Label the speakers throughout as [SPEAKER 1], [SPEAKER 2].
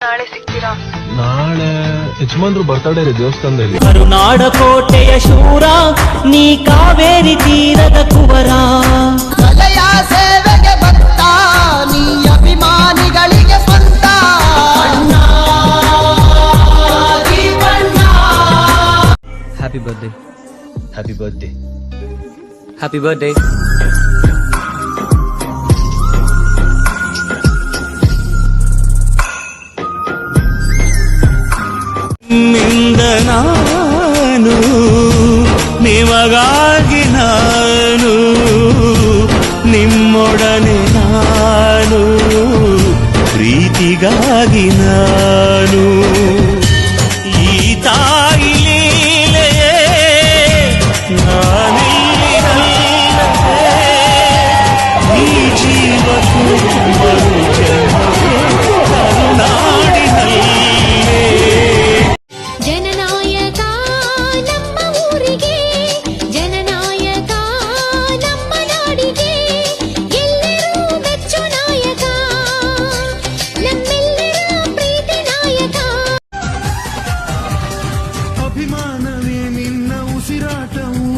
[SPEAKER 1] ನಾಳೆ ಸಿಗ್ತೀರಾ?
[SPEAKER 2] ನಾಳೆ ಯಜಮಾನ್ರು ಬರ್ತಡೇ ಇದೆ ದೇವಸ್ಥಾನದಲ್ಲಿ.
[SPEAKER 3] ಕರುನಾಡ ಕೋಟೆಯ ಶೂರ ನೀ ಕಾವೇರಿ ತೀರದ ಕುವರ.
[SPEAKER 4] ಕಲೆಯ ಸೇವೆಗೆ ಭಕ್ತ ನೀ ಅಭಿಮಾನಿಗಳಿಗೆ ಸ್ವಂತ.
[SPEAKER 3] Happy birthday
[SPEAKER 2] happy birthday
[SPEAKER 3] happy birthday ನಿಂದ ನಾನು ನಿಮಗಾಗಿ ನಾನು ನಿಮ್ಮೊಡನೆ ನಾನು ಪ್ರೀತಿಗಾಗಿ ನಾನು.
[SPEAKER 5] ಉಸಿರಾಟವು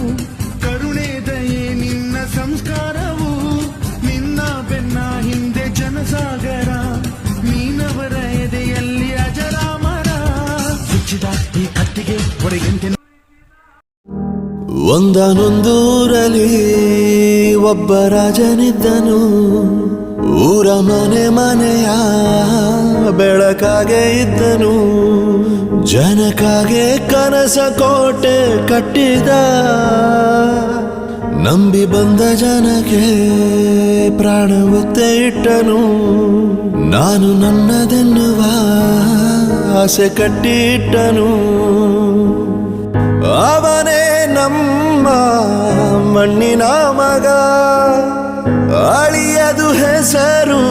[SPEAKER 5] ಕರುಣೆ ದಯೆ ನಿನ್ನ ಸಂಸ್ಕಾರವು ನಿನ್ನ ಬೆನ್ನ ಹಿಂದೆ ಜನಸಾಗರ ನೀನವರ ಎದೆಯಲ್ಲಿ ಅಜರಾಮರ. ಹುಚ್ಚಿದ ಈ ಕತ್ತಿಗೆ ಹೊರಗೆಂತೆ
[SPEAKER 6] ಒಂದನೊಂದೂರಲ್ಲಿ ಒಬ್ಬ ರಾಜನಿದ್ದನು. ಊರ ಮನೆ ಮನೆಯ ಬೆಳಕಾಗೆ ಇದ್ದನು. ಜನಕಾಗೆ ಕನಸ ಕೋಟೆ ಕಟ್ಟಿದ, ನಂಬಿ ಬಂದ ಜನಕ್ಕೆ ಪ್ರಾಣ ಒತ್ತೆ ಇಟ್ಟನು. ನಾನು ನನ್ನದೆನ್ನುವ ಆಸೆ ಕಟ್ಟಿಟ್ಟನು. ಅವನೇ ನಮ್ಮ ಮಣ್ಣಿನ ಮಗ, ಅಳಿಯದು ಹೆಸರು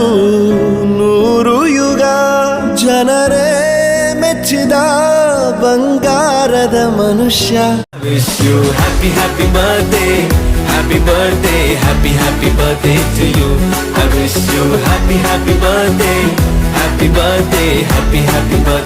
[SPEAKER 6] ಬಂಗಾರದ ಮನುಷ್ಯ
[SPEAKER 3] wish you happy happy birthday happy birthday happy happy birthday to you i wish you happy happy birthday happy birthday happy happy birthday